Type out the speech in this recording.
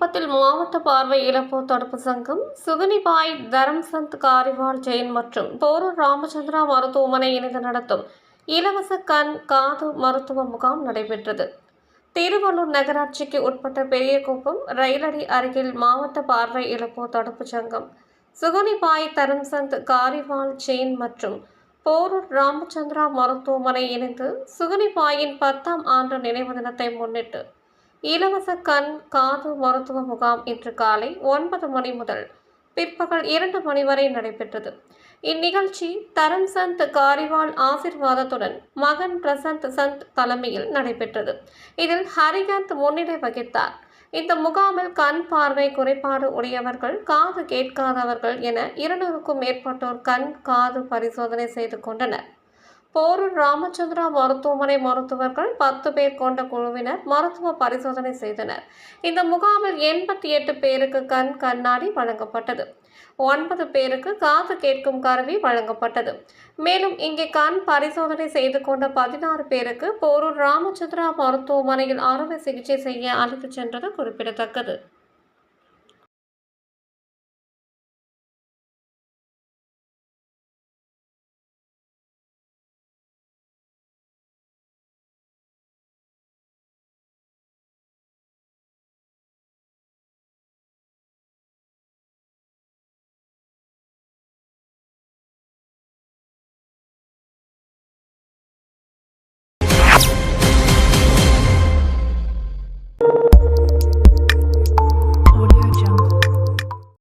மாவட்ட பார்வை இழப்பு தடுப்பு சங்கம் சுகனிபாய் தரம்சந்த் காரிவால் ஜெயின் மற்றும் போரூர் ராமச்சந்திரா மருத்துவமனை இணைந்து நடத்தும் இலவச கண் காது மருத்துவ முகாம் நடைபெற்றது. திருவள்ளூர் நகராட்சிக்கு உட்பட்ட பெரியகுப்பம் ரயிலடி அருகில் மாவட்ட பார்வை இழப்பு தடுப்பு சங்கம் சுகனிபாய் தரம்சந்த் காரிவால் ஜெயின் மற்றும் போரூர் ராமச்சந்திரா மருத்துவமனை இணைந்து சுகனிபாயின் பத்தாம் ஆண்டு நினைவு தினத்தை முன்னிட்டு இலவச கண் காது மருத்துவ முகாம் இன்று காலை ஒன்பது மணி முதல் பிற்பகல் இரண்டு மணி வரை நடைபெற்றது. இந்நிகழ்ச்சி தரம் சந்த் காரிவால் ஆசிர்வாதத்துடன் மகன் பிரசந்த் சந்த் தலைமையில் நடைபெற்றது. இதில் ஹரிகாந்த் முன்னிலை வகித்தார். இந்த முகாமில் கண் பார்வை குறைபாடு உடையவர்கள் காது கேட்காதவர்கள் என இருநூறுக்கும் மேற்பட்டோர் கண் காது பரிசோதனை செய்து கொண்டனர். போரூர் ராமச்சந்திரா மருத்துவமனை மருத்துவர்கள் பத்து பேர் கொண்ட குழுவினர் மருத்துவ பரிசோதனை செய்தனர். இந்த முகாமில் எண்பத்தி எட்டு பேருக்கு கண் கண்ணாடி வழங்கப்பட்டது. ஒன்பது பேருக்கு காது கேட்கும் கருவி வழங்கப்பட்டது. மேலும் இங்கே கண் பரிசோதனை செய்து கொண்ட பதினாறு பேருக்கு போரூர் ராமச்சந்திரா மருத்துவமனையில் அறுவை சிகிச்சை செய்ய அழைத்துச் சென்றது குறிப்பிடத்தக்கது.